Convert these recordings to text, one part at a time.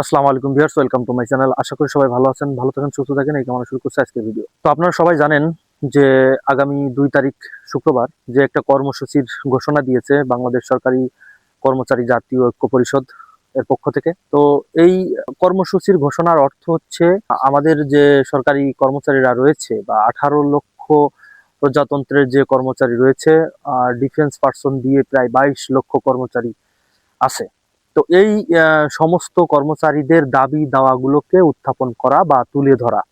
আসসালামু আলাইকুম viewers, welcome to my channel. আশা করি সবাই ভালো আছেন, ভালো থাকেন, সুস্থ থাকেন। এই কামনা শুরু করছে আজকের ভিডিও তো আপনারা সবাই জানেন যে আগামী দুই তারিখ শুক্রবার যে একটা কর্মসূচির ঘোষণা দিয়েছে বাংলাদেশ সরকারি কর্মচারী জাতীয় ঐক্য পরিষদ এর পক্ষ থেকে। তো এই কর্মসূচির ঘোষণার অর্থ হচ্ছে, আমাদের যে সরকারি কর্মচারীরা রয়েছে বা আঠারো লক্ষ প্রজাতন্ত্রের যে কর্মচারী রয়েছে, আর ডিফেন্স পার্সন দিয়ে প্রায় বাইশ লক্ষ কর্মচারী আছে। তো এই সমস্ত কর্মচারীদের দাবি দাওয়াগুলোকে উত্থাপন করা বা তুলে ধরা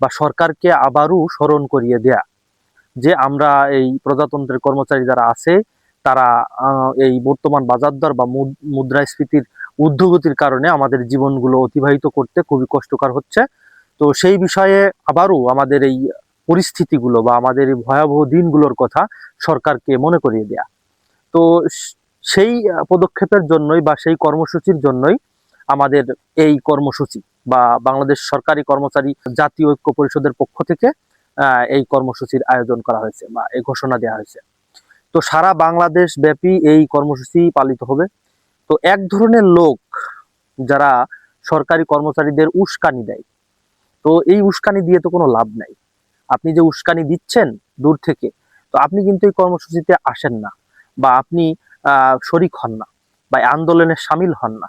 বা সরকারকে আবারও স্মরণ করিয়ে দেয়া যে আমরা এই প্রজাতন্ত্রের কর্মচারী যারা আছে, তারা এই বর্তমান বাজার দর বা মুদ- মুদ্রাস্ফীতির ঊর্ধ্বগতির কারণে আমাদের জীবনগুলো অতিবাহিত করতে খুবই কষ্টকর হচ্ছে। তো সেই বিষয়ে আবারও আমাদের এই পরিস্থিতিগুলো বা আমাদের এই ভয়াবহ দিনগুলোর কথা সরকারকে মনে করিয়ে দেয়া। তো সেই পদক্ষেপের জন্যই বা সেই কর্মসূচির জন্যই আমাদের এই কর্মসূচি বা বাংলাদেশ সরকারি কর্মচারী জাতীয় ঐক্য পরিষদের পক্ষ থেকে এই কর্মসূচির আয়োজন করা হয়েছে বা এই ঘোষণা দেওয়া হয়েছে। তো সারা বাংলাদেশ ব্যাপী এই কর্মসূচি পালিত হবে। তো এক ধরনের লোক যারা সরকারি কর্মচারীদের উস্কানি দেয়, তো এই উস্কানি দিয়ে তো কোনো লাভ নাই। আপনি যে উস্কানি দিচ্ছেন দূর থেকে, তো আপনি কিন্তু এই কর্মসূচিতে আসেন না বা আপনি শরিক হন না বা আন্দোলনে সামিল হন না।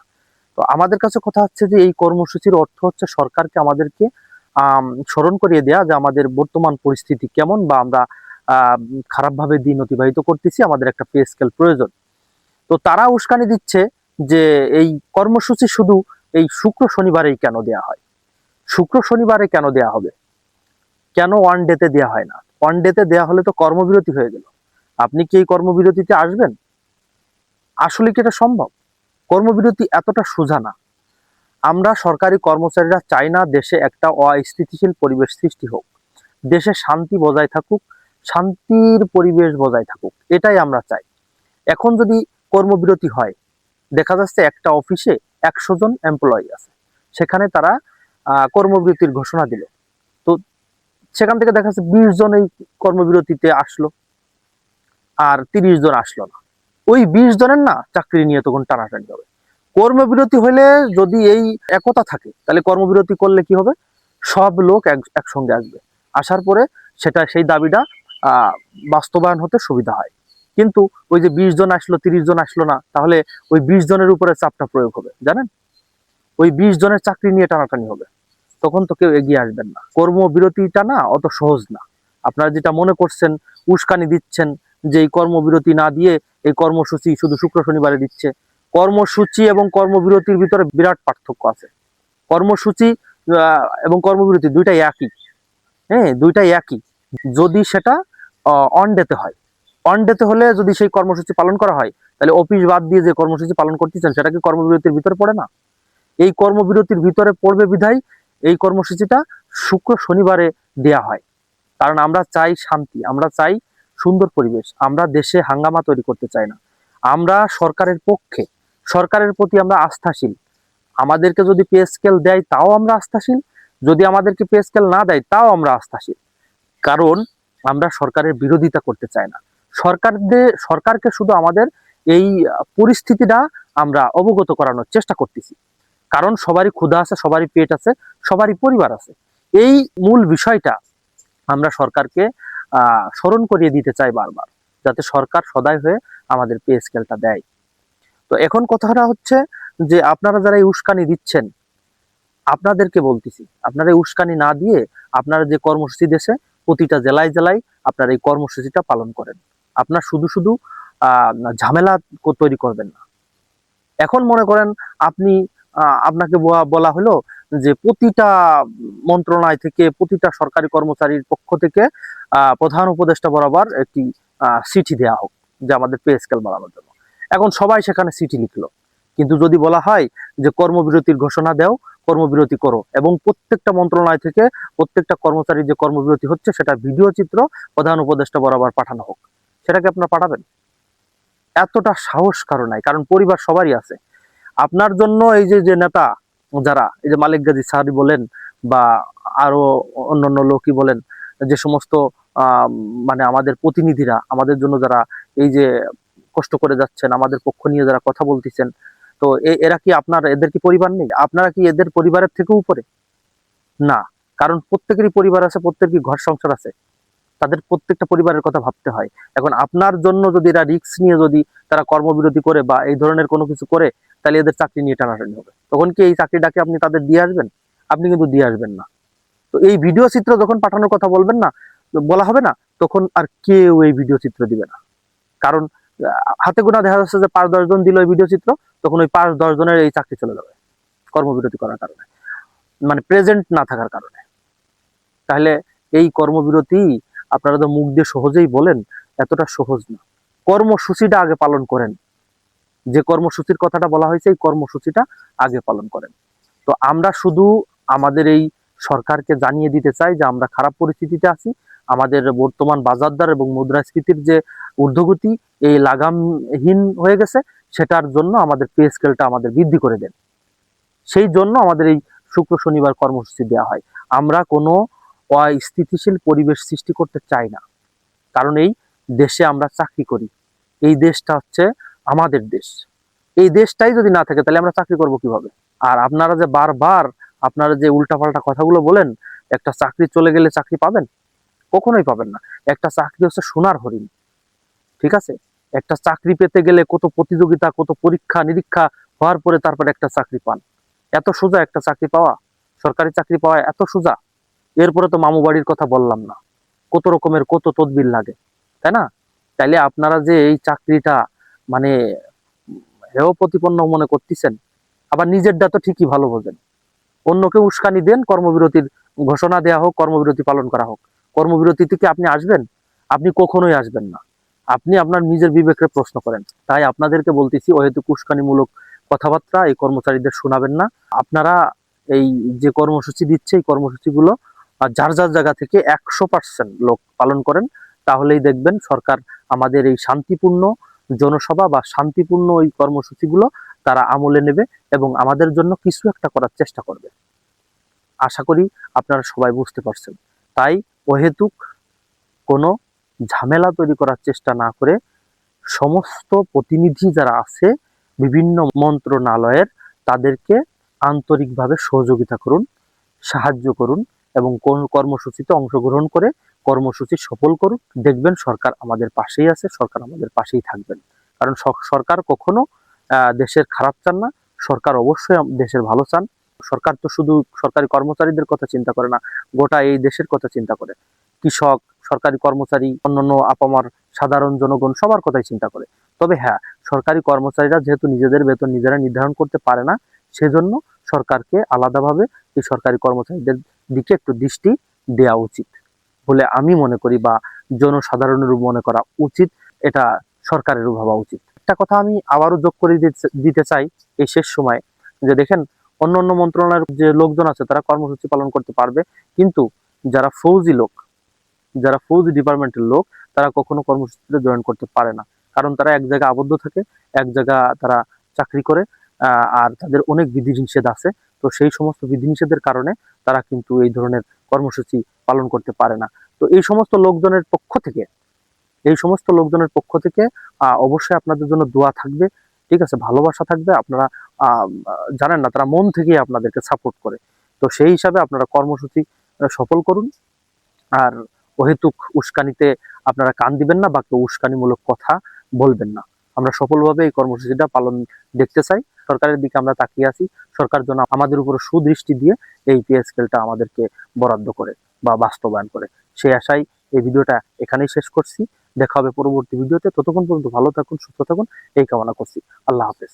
তো আমাদের কাছে কথা হচ্ছে যে এই কর্মসূচির অর্থ হচ্ছে সরকারকে আমাদেরকে আম, স্মরণ করিয়ে দেয়া যে আমাদের বর্তমান পরিস্থিতি কেমন বা আমরা খারাপভাবে দিন অতিবাহিত করতেছি আমাদের একটা পে স্কেল প্রয়োজন। তো তারা উস্কানি দিচ্ছে যে এই কর্মসূচি শুধু এই শুক্র শনিবারেই কেন দেয়া হয়? শুক্র শনিবারে কেন দেয়া হবে? কেন ওয়ান ডেতে দেয়া হয় না? ওয়ান ডেতে দেয়া হলে তো কর্মবিরতি হয়ে গেল। আপনি কি এই কর্মবিরতিতে আসবেন? আসলে কি এটা সম্ভব? কর্মবিরতি এতটা সোজা না। আমরা সরকারি কর্মচারীরা চাই না দেশে একটা অস্থিতিশীল পরিবেশ সৃষ্টি হোক। দেশে শান্তি বজায় থাকুক, শান্তির পরিবেশ বজায় থাকুক, এটাই আমরা চাই। এখন যদি কর্মবিরতি হয়, দেখা যাচ্ছে একটা অফিসে একশো জন এমপ্লয়ি আছে। সেখানে তারা কর্মবিরতির ঘোষণা দিল। তো সেখান থেকে দেখা যাচ্ছে বিশ জন এই কর্মবিরতিতে আসলো। আর তিরিশ জন আসলো না। ওই বিশ জনের না চাকরি নিয়ে তখন টানাটানি হবে। কর্মবিরতি হলে যদি এই একতা থাকে, তাহলে কর্মবিরতি করলে কি হবে? সব লোক এক- একসঙ্গে আসবে। আসার পরে সেটা, সেই দাবিটা বাস্তবায়ন হতে সুবিধা হয়। কিন্তু ওই যে বিশ জন আসলো, তিরিশ জন আসলো না, তাহলে ওই বিশ জনের উপরে চাপটা প্রয়োগ হবে, জানেন? ওই বিশ জনের চাকরি নিয়ে টানাটানি হবে। তখন তো কেউ এগিয়ে আসবেন না। কর্মবিরতিটা না অত সহজ না। আপনারা যেটা মনে করছেন, উস্কানি দিচ্ছেন যে এই কর্মবিরতি না দিয়ে এই কর্মসূচি শুধু শুক্র শনিবারে দিচ্ছে। কর্মসূচি এবং কর্মবিরতির ভিতরে বিরাট পার্থক্য আছে। কর্মসূচি এবং কর্মবিরতি দুইটাই একই। হ্যাঁ দুইটাই একই। যদি সেটা অন ডেতে হয়। অন ডেতে হলে যদি সেই কর্মসূচি পালন করা হয়, তাহলে অফিস বাদ দিয়ে যে কর্মসূচি পালন করতেছেন, সেটা কি কর্মবিরতির ভিতরে পড়ে না? এই কর্মবিরতির ভিতরে পড়বে বিধায় এই কর্মসূচিটা শুক্র শনিবারে দেয়া হয়। কারণ আমরা চাই শান্তি, আমরা চাই সুন্দর পরিবেশ। আমরা দেশে হাঙ্গামা তৈরি করতে চাই না। আমরা সরকারের পক্ষে, সরকারের প্রতি আমরা আস্থাশীল। আমাদেরকে যদি পে স্কেল দেয়, তাও আমরা আস্থাশীল। যদি আমাদেরকে পে স্কেল না দেয়, তাও আমরা আস্থাশীল। কারণ আমরা সরকারের বিরোধিতা করতে চাই না। সরকারদের সরকারকে শুধু আমাদের এই পরিস্থিতিটা আমরা অবগত করানোর চেষ্টা করতেছি। কারণ সবারই ক্ষুধা আছে, সবারই পেট আছে, সবারই পরিবার আছে। এই মূল বিষয়টা আমরা সরকারকে স্মরণ করিয়ে দিতে চাই বারবার, যাতে সরকার সদাই হয়ে আমাদের পে স্কেলটা দেয়। তো এখন কথাটা হচ্ছে যে, আপনারা যারা এই উস্কানি দিচ্ছেন, আপনাদেরকে বলতেছি, আপনারা এই উস্কানি না দিয়ে আপনারা যে কর্মসূচি দেশে, প্রতিটা জেলায় জেলায় আপনারা এই কর্মসূচিটা পালন করেন। আপনার শুধু শুধু ঝামেলা তৈরি করবেন না। এখন মনে করেন আপনি আপনাকে বলা হলো যে প্রতিটা মন্ত্রণালয় থেকে প্রতিটা সরকারি কর্মচারীর পক্ষ থেকে প্রধান উপদেষ্টা বরাবর একটি চিঠি দেওয়া হোক যে আমাদের পে স্কেল বাড়ানোর জন্য। এখন সবাই সেখানে চিঠি লিখলো। কিন্তু যদি বলা হয় যে কর্মবিরতির ঘোষণা দাও, কর্মবিরতি করো এবং প্রত্যেকটা মন্ত্রণালয় থেকে প্রত্যেকটা কর্মচারীর যে কর্মবিরতি হচ্ছে সেটা ভিডিও চিত্র প্রধান উপদেষ্টা বরাবর পাঠানো হোক। সেটাকে আপনারা পাঠাবেন? এতটা সাহস কারও নাই, কারণ পরিবার সবারই আছে। আপনার জন্য এই যে যে নেতা যারা এই যে মালিক গাজী সাহারি বলেন বা আরও অন্যান্য লোকই বলেন, যে সমস্ত মানে আমাদের প্রতিনিধিরা, আমাদের জন্য যারা এই যে কষ্ট করে যাচ্ছেন, আমাদের পক্ষ নিয়ে যারা কথা বলতেছেন, তো এরা কি আপনার, এদের কি পরিবার নেই? আপনারা কি এদের পরিবারের থেকেও উপরে? না, কারণ প্রত্যেকেরই পরিবার আছে প্রত্যেকেরই ঘর সংসার আছে? তাদের প্রত্যেকটা পরিবারের কথা ভাবতে হয়। এখন আপনার জন্য যদি এরা রিস্ক নিয়ে যদি তারা কর্মবিরতি করে বা এই ধরনের কোনো কিছু করে তাহলে এদের চাকরি নিয়ে টানাটানি হবে। তখন কি এই চাকরিটাকে আপনি তাদের দিয়ে আসবেন? আপনি কিন্তু দিয়ে আসবেন না। তো এই ভিডিও চিত্র যখন পাঠানোর কথা বলবেন না, বলা হবে না, তখন আর কেউ এই ভিডিও চিত্র দিবে না। কারণ হাতে গোনা দেখা যাচ্ছে যে পাঁচ দশ জন দিল এই ভিডিও চিত্র, তখন ওই পাঁচ দশ জনের এই চাকরি চলে যাবে কর্মবিরতি করার কারণে। মানে প্রেজেন্ট না থাকার কারণে। তাহলে এই কর্মবিরতি আপনারা তো মুখ দিয়ে সহজেই বলেন, এতটা সহজ না। কর্মসূচিটা আগে পালন করেন। যে কর্মসূচির কথাটা বলা হয়েছে, এই কর্মসূচিটা আগে পালন করেন। তো আমরা শুধু আমাদের এই সরকারকে জানিয়ে দিতে চাই যে আমরা খারাপ পরিস্থিতিতে আছি। আমাদের বর্তমান বাজার দর এবং মুদ্রাস্ফীতির যে ঊর্ধ্বগতি, এই লাগামহীন হয়ে গেছে, সেটার জন্য আমাদের পে স্কেলটা আমাদের বৃদ্ধি করে দেন। সেই জন্য আমাদের এই শুক্র শনিবার কর্মসূচি দেওয়া হয়। আমরা কোনো অস্থিতিশীল পরিবেশ সৃষ্টি করতে চাই না। কারণ এই দেশে আমরা চাকরি করি। এই দেশটা হচ্ছে আমাদের দেশ। এই দেশটাই যদি না থাকে, তাহলে আমরা চাকরি করব কীভাবে? আর আপনারা যে বারবার আপনারা যে উল্টাপাল্টা কথাগুলো বলেন, একটা চাকরি চলে গেলে চাকরি পাবেন? কখনোই পাবেন না। একটা চাকরি হচ্ছে সোনার হরিণ, ঠিক আছে? একটা চাকরি পেতে গেলে কত প্রতিযোগিতা, কত পরীক্ষা, নিরীক্ষা হওয়ার পরে তারপরে একটা চাকরি পান। এত সোজা একটা চাকরি পাওয়া, সরকারি চাকরি পাওয়া এত সোজা, এরপরে তো মামু বাড়ির কথা বললাম না। কত রকমের কত তদবির লাগে, তাই না? তাইলে আপনারা যে এই চাকরিটা মানে হেয় প্রতিপন্ন মনে করতেছেন। আবার নিজেরটা তো ঠিকই ভালো বোঝেন। অন্যকে উস্কানি দেন, কর্মবিরতির ঘোষণা দেওয়া হোক, কর্মবিরতি পালন করা হোক। কর্মবিরতি থেকে আপনি আসবেন? আপনি কখনোই আসবেন না। আপনি আপনার নিজের বিবেককে প্রশ্ন করেন। তাই আপনাদেরকে বলতেছি, অহেতুক উস্কানিমূলক কথাবার্তা এই কর্মচারীদের শোনাবেন না। আপনারা এই যে কর্মসূচি দিচ্ছে, এই কর্মসূচিগুলো যার যার জায়গা থেকে একশো পার্সেন্ট লোক পালন করেন, তাহলেই দেখবেন সরকার আমাদের এই শান্তিপূর্ণ জনসভা বা শান্তিপূর্ণ ওই কর্মসূচিগুলো তারা আমলে নেবে এবং আমাদের জন্য কিছু একটা করার চেষ্টা করবে। আশা করি আপনারা সবাই বুঝতে পারছেন। তাই অহেতুক কোনো ঝামেলা তৈরি করার চেষ্টা না করে সমস্ত প্রতিনিধি যারা আছে বিভিন্ন মন্ত্রণালয়ের তাদেরকে আন্তরিকভাবে সহযোগিতা করুন, সাহায্য করুন এবং কোন কর্মসূচিতে অংশগ্রহণ করে কর্মসূচি সফল করুক, দেখবেন সরকার আমাদের পাশেই আছে, সরকার আমাদের পাশেই থাকবেন। কারণ সরকার কখনো দেশের খারাপ চান না, সরকার অবশ্যই দেশের ভালো চান। সরকার তো শুধু সরকারি কর্মচারীদের কথা চিন্তা করে না, গোটা এই দেশের কথা চিন্তা করে। কৃষক, সরকারি কর্মচারী, অন্যান্য আপামার সাধারণ জনগণ সবার কথাই চিন্তা করে। তবে হ্যাঁ সরকারি কর্মচারীরা যেহেতু নিজেদের বেতন নিজেরা নির্ধারণ করতে পারে না, সেজন্য সরকারকে আলাদাভাবে এই সরকারি কর্মচারীদের দিকে একটু দৃষ্টি দেওয়া উচিত। বলে আমি মনে করি বা জনসাধারণের মনে করা উচিত, এটা সরকারেরও ভাবা উচিত। একটা কথা আমি আবারও যোগ করে দিতে- চাই এই শেষ সময়, যে দেখেন, অন্য অন্য মন্ত্রণালয়ের যে লোকজন আছে, তারা কর্মসূচি পালন করতে পারবে, কিন্তু যারা ফৌজি লোক, যারা ফৌজি ডিপার্টমেন্টের লোক, তারা কখনো কর্মসূচিতে জয়েন করতে পারে না। কারণ তারা এক জায়গায় আবদ্ধ থাকে, এক জায়গা তারা চাকরি করে আর তাদের অনেক বিধি নিষেধ আছে তো সেই সমস্ত বিধিনিষেধের কারণে তারা কিন্তু এই ধরনের কর্মসূচি পালন করতে পারে না। তো এই সমস্ত লোকজনের পক্ষ থেকে, এই সমস্ত লোকজনের পক্ষ থেকে অবশ্যই আপনাদের জন্য দোয়া থাকবে, ঠিক আছে? ভালোবাসা থাকবে, আপনারা জানেন না, তারা মন থেকেই আপনাদেরকে সাপোর্ট করে। তো সেই হিসাবে আপনারা কর্মসূচি সফল করুন। আর অহেতুক উস্কানিতে আপনারা কান দিবেন না বা কেউ উস্কানিমূলক কথা বলবেন না। আমরা সফলভাবে এই কর্মসূচিটা পালন দেখতে চাই। সরকারের দিকে আমরা তাকিয়ে আছি। সরকার যেন আমাদের উপর সুদৃষ্টি দিয়ে এই পে স্কেলটা আমাদেরকে বরাদ্দ করে বা বাস্তবায়ন করে। সেই আশায় এই ভিডিওটা এখানেই শেষ করছি। দেখা হবে পরবর্তী ভিডিওতে। ততক্ষণ পর্যন্ত ভালো থাকুন, সুস্থ থাকুন। এই কামনা করছি। আল্লাহ হাফেজ।